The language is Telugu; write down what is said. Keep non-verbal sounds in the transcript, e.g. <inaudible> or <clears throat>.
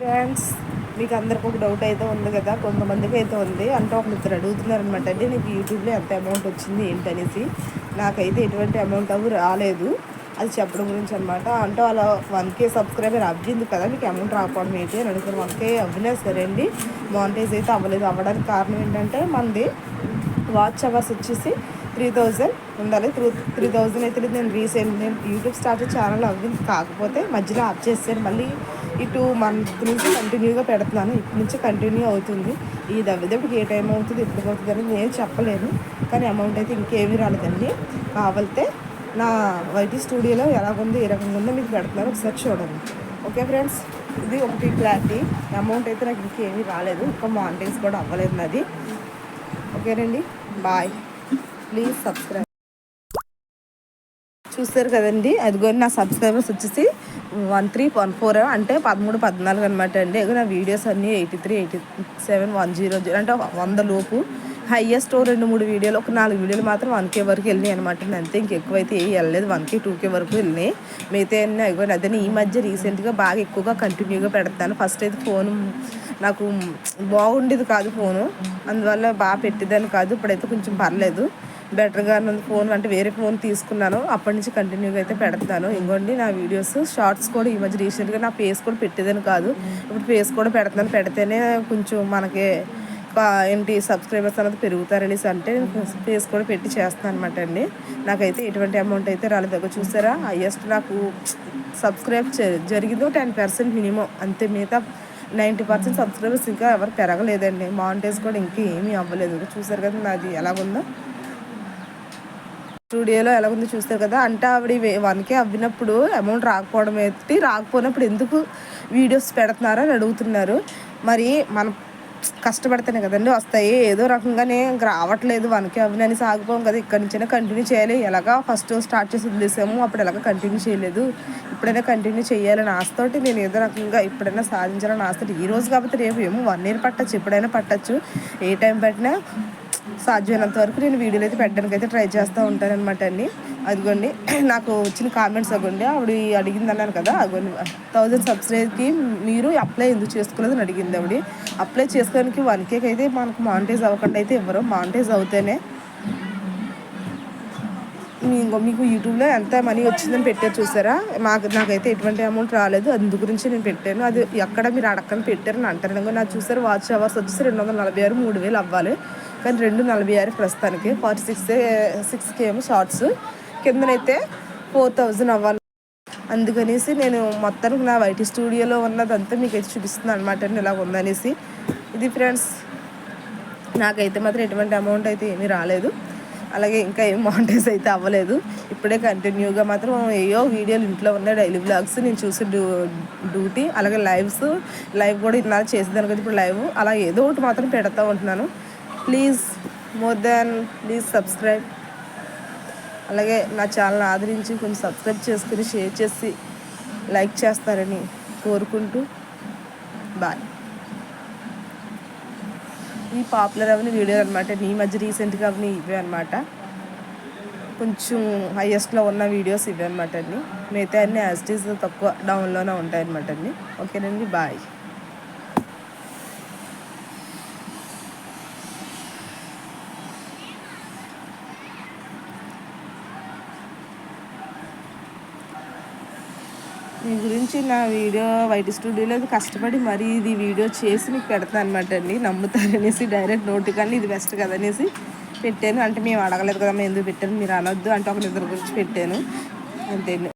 ఫ్రెండ్స్ మీకు అందరికి ఒక డౌట్ అయితే ఉంది కదా? కొంతమందికి అయితే ఉంది. అంటే ఒక ఇద్దరు అడుగుతున్నారు అనమాట అండి నీకు యూట్యూబ్లో ఎంత అమౌంట్ వచ్చింది ఏంటనేసి. నాకైతే ఎటువంటి అమౌంట్ అవి రాలేదు. అది చెప్పడం గురించి అనమాట అంటే వాళ్ళ వన్ కే సబ్స్క్రైబర్ అవ్వింది కదా? మీకు అమౌంట్ రాకపోవడం ఏంటి అని అడుగుతారు వన్ కే అవ్వినా సరే అండి మానిటైజ్ అయితే అవ్వలేదు. అవ్వడానికి కారణం ఏంటంటే మనది వాచ్ అవర్స్ వచ్చేసి త్రీ థౌజండ్ ఉండాలి. త్రూ త్రీ థౌజండ్ అయితే నేను రీసెంట్ నేను యూట్యూబ్ స్టార్ట్ ఛానల్ అవ్వింది కాకపోతే మధ్యలో ఆప్ చేశాను మళ్ళీ ఈ టూ మంత్ నుంచి కంటిన్యూగా పెడుతున్నాను. ఇప్పటి నుంచి కంటిన్యూ అవుతుంది. ఈ దవ్విదప్పుడు ఏ టైం అవుతుంది ఎప్పుడు అవుతుంది అని నేను చెప్పలేను. కానీ అమౌంట్ అయితే ఇంకేమీ రాలేదండి. కావాలితే నా వైటీ స్టూడియోలో ఎలాగుంది ఏ రకంగా ఉందో మీకు పెడుతున్నాను. ఒకసారి చూడండి. ఓకే ఫ్రెండ్స్ ఇది ఒకటి క్లారిటీ. అమౌంట్ అయితే నాకు ఇంకేమీ రాలేదు. ఇంకా మానిటైజ్ కూడా అవ్వలేదు నాది. ఓకేనండి. బాయ్. ప్లీజ్ సబ్స్క్రైబ్ చూస్తారు కదండి? అదిగో నా సబ్స్క్రైబర్స్ వచ్చేసి వన్ త్రీ వన్ ఫోర్ అంటే పదమూడు పద్నాలుగు అనమాట అండి. నా వీడియోస్ అన్నీ eighty three eighty seven one zero zero అంటే వంద లోపు. హయ్యెస్ట్ రెండు మూడు వీడియోలు ఒక నాలుగు వీడియోలు మాత్రం వన్ కే వరకు వెళ్ళినాయి అనమాట అంతే ఇంకెక్కువైతే ఏ వెళ్ళలేదు. వన్ కే టూ కే వరకు వెళ్ళినాయి. మిగతా అన్నీ అయిపోయినాయి అదే ఈ మధ్య రీసెంట్గా బాగా ఎక్కువగా కంటిన్యూగా పెడతాను. ఫస్ట్ అయితే ఫోన్ నాకు బాగుండేది కాదు ఫోను అందువల్ల బాగా పెట్టేదాన్ని కాదు. ఇప్పుడైతే కొంచెం పర్లేదు. బెటర్గా నన్ను ఫోన్ అంటే వేరే ఫోన్ తీసుకున్నాను. అప్పటి నుంచి కంటిన్యూగా అయితే పెడతాను. ఇంకోండి నా వీడియోస్ షార్ట్స్ కూడా ఈ మధ్య రీసెంట్గా నా ఫేస్ కూడా పెట్టేదని కాదు. ఇప్పుడు ఫేస్ కూడా పెడతాను పెడితేనే కొంచెం మనకి ఏంటి సబ్స్క్రైబర్స్ అనేది పెరుగుతారనేసి అంటే ఫేస్ కూడా పెట్టి చేస్తాను అనమాట అండి. నాకైతే ఎటువంటి అమౌంట్ అయితే రాలేదు. చూసారా? హయ్యెస్ట్ నాకు సబ్స్క్రైబ్ జరిగిందో టెన్ పర్సెంట్ మినిమం అంతే మిగతా నైంటీ పర్సెంట్ సబ్స్క్రైబర్స్ ఇంకా ఎవరు పెరగలేదండి. మానిటైజ్ కూడా ఇంకా ఏమీ అవ్వలేదు. చూసారు కదా నాది ఎలాగుందో. స్టూడియోలో ఎలా ఉంది చూస్తారు కదా. అంటే ఆవిడ వన్కే అవ్వినప్పుడు అమౌంట్ రాకపోవడం అయితే రాకపోయినప్పుడు ఎందుకు వీడియోస్ పెడుతున్నారో అని అడుగుతున్నారు. మరి మనం కష్టపడితేనే కదండి వస్తాయి. ఏదో రకంగానే రావట్లేదు వన్కే అవ్వనని సాగిపోం కదా. ఇక్కడి నుంచైనా కంటిన్యూ చేయాలి. ఎలాగా ఫస్ట్ స్టార్ట్ చేసి వదిలేసాము అప్పుడు ఎలాగ కంటిన్యూ చేయలేదు. ఇప్పుడైనా కంటిన్యూ చేయాలని ఆస్తోటి నేను ఏదో రకంగా ఇప్పుడైనా సాధించాలని ఆస్తోటి ఈ రోజు కాబట్టి రేపు ఏమో వన్ ఇయర్ పట్టచ్చు. ఎప్పుడైనా పట్టచ్చు. ఏ టైం పట్టినా సాధ్యమైనంత వరకు నేను వీడియోలు అయితే పెట్టడానికి అయితే ట్రై చేస్తూ ఉంటాను అనమాట అండి. అదిగోండి <clears throat> నాకు వచ్చిన కామెంట్స్ అవ్వండి ఆవిడ అడిగింది అన్నాను కదా అదిగోండి థౌజండ్ సబ్స్క్రైబ్కి మీరు అప్లై ఎందుకు చేసుకోలేదని అడిగింది ఆవిడ. అప్లై చేసుకోవడానికి వన్ కేక్ అయితే మనకు మానిటైజ్ అవ్వకుండా అయితే ఇవ్వరు మానిటైజ్ అవుతేనే. ఇంకో మీకు యూట్యూబ్లో ఎంత మనీ వచ్చిందని పెట్టారు చూసారా? మాకు నాకైతే ఎటువంటి అమౌంట్ రాలేదు అందు గురించి నేను పెట్టాను. అది ఎక్కడ మీరు అడక్కని పెట్టారని అంటారు. నాకు చూసారు వాచ్ అవర్స్ వచ్చేసి రెండు వందల నలభై ఆరు మూడు వేలు అవ్వాలి. కానీ రెండు నలభై ఆరు ప్రస్తుతానికి. ఫార్టీ సిక్స్ సిక్స్కి ఏమో షార్ట్స్. కిందనైతే ఫోర్ థౌజండ్ అవ్వాలి. అందుకనేసి నేను మొత్తానికి నా వైటీ స్టూడియోలో ఉన్నదంతా మీకు అయితే చూపిస్తున్నాను అనమాట ఇలా ఉందనేసి. ఇది ఫ్రెండ్స్ నాకైతే మాత్రం ఎటువంటి అమౌంట్ అయితే ఏమీ రాలేదు. అలాగే ఇంకా ఏం మానిటైజ్ అయితే అవ్వలేదు. ఇప్పుడే కంటిన్యూగా మాత్రం ఏయో వీడియోలు ఇంట్లో ఉన్న డైలీ బ్లాగ్స్ నేను చూసి డ్యూ డ్యూటీ అలాగే లైవ్స్ లైవ్ కూడా ఇన్నాళ్ళు చేసేదాను కదా ఇప్పుడు లైవ్ అలా ఏదో ఒకటి మాత్రం పెడతా ఉంటున్నాను. Please more than please subscribe. అలాగే నా ఛానల్ ఆదరించి కొంచెం సబ్స్క్రైబ్ చేసుకుని షేర్ చేసి లైక్ చేస్తారని కోరుకుంటూ బాయ్. ఈ పాపులర్ అవన్నీ వీడియోలు అనమాట ఈ మధ్య రీసెంట్గా అవన్నీ ఇవే అనమాట కొంచెం హయ్యెస్ట్లో ఉన్న వీడియోస్ ఇవే అనమాట అండి మిగతా అన్నీ యాజ్ తక్కువ డౌన్లోనే ఉంటాయి అనమాట అండి ఓకేనండి బాయ్. మీ గురించి నా వీడియో వైట్ స్టూడియోలో కష్టపడి మరీ ఇది వీడియో చేసి మీకు పెడతాను అనమాట అండి. నమ్ముతారనేసి డైరెక్ట్ నోటి కానీ ఇది బెస్ట్ కదనేసి పెట్టాను. అంటే మేము అడగలేదు కదా మేము ఎందుకు పెట్టాను మీరు అనొద్దు అంటే ఒక నిద్ర గురించి పెట్టాను. అంతే